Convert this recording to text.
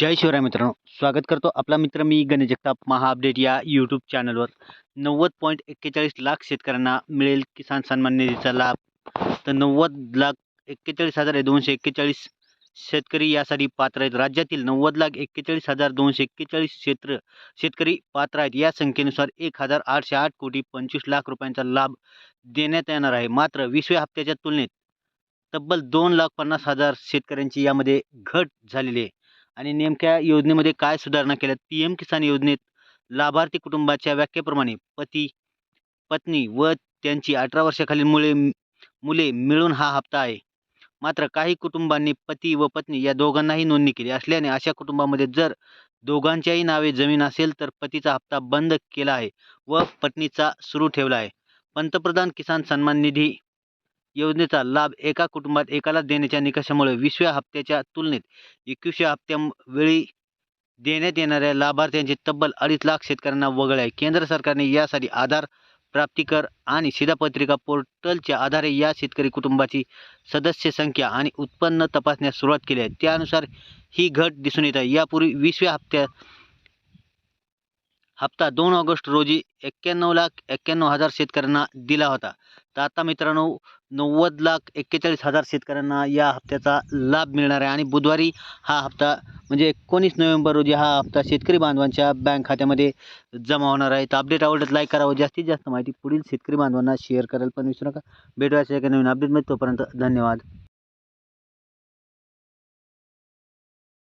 जय शिवराय मित्रांनो. स्वागत करतो आपला मित्र मी गणेश जगताप. महा अपडेट या यूट्यूब चॅनलवर नव्वद पॉईंट एक्केचाळीस लाख शेतकऱ्यांना मिळेल किसान सन्मान निधीचा लाभ. तर नव्वद लाख एक्केचाळीस हजार दोनशे एक्केचाळीस शेतकरी यासाठी पात्र आहेत. राज्यातील नव्वद लाख एक्केचाळीस हजार दोनशे एक्केचाळीस क्षेत्र शेतकरी पात्र आहेत. या संख्येनुसार एक हजार आठशे आठ कोटी पंचवीस लाख रुपयांचा लाभ देण्यात येणार आहे. मात्र वीसव्या हप्त्याच्या तुलनेत तब्बल दोन लाख पन्नास हजार शेतकऱ्यांची यामध्ये घट झालेली आहे. आणि नेमक्या योजनेमध्ये काय सुधारणा केल्यात? पी एम किसान योजनेत लाभार्थी कुटुंबाच्या व्याख्येप्रमाणे पती पत्नी व त्यांची अठरा वर्षाखालील मुले मुले मिळून हा हप्ता आहे. मात्र काही कुटुंबांनी पती व पत्नी या दोघांनाही नोंदणी केली असल्याने अशा कुटुंबामध्ये जर दोघांच्याही नावे जमीन असेल तर पतीचा हप्ता बंद केला आहे व पत्नीचा सुरू ठेवला आहे. पंतप्रधान किसान सन्मान निधी योजनेचा लाभ एका कुटुंबात एकाला देण्याच्या निकषामुळे वीसव्या हप्त्याच्या तुलनेत एकवीसव्या हप्त्यावेळी देण्यात येणाऱ्या लाभार्थ्यांचे तब्बल अडीच लाख शेतकऱ्यांना वगळले आहे. केंद्र सरकारने यासाठी आधार प्राप्तिकर आणि शिधापत्रिका पोर्टलच्या आधारे या शेतकरी कुटुंबाची सदस्य संख्या आणि उत्पन्न तपासण्यास सुरुवात केली आहे. त्यानुसार ही घट दिसून येत आहे. यापूर्वी वीसव्या हप्त्या हप्ता दोन ऑगस्ट रोजी एक्क्याण्णव लाख एक्क्याण्णव हजार शेतकऱ्यांना दिला होता. तर आता मित्रांनो नव्वद लाख एक्केचाळीस हजार शेतकऱ्यांना या हप्त्याचा लाभ मिळणार आहे. आणि बुधवारी हा हप्ता म्हणजे एकोणीस नोव्हेंबर रोजी हा हप्ता शेतकरी बांधवांच्या बँक खात्यामध्ये जमा होणार आहे. तर अपडेट आवडत लाईक करावं जास्तीत जास्त माहिती पुढील शेतकरी बांधवांना शेअर करायला पण विसरू नका. भेटवायचं एका नवीन अपडेटमध्ये. तोपर्यंत धन्यवाद.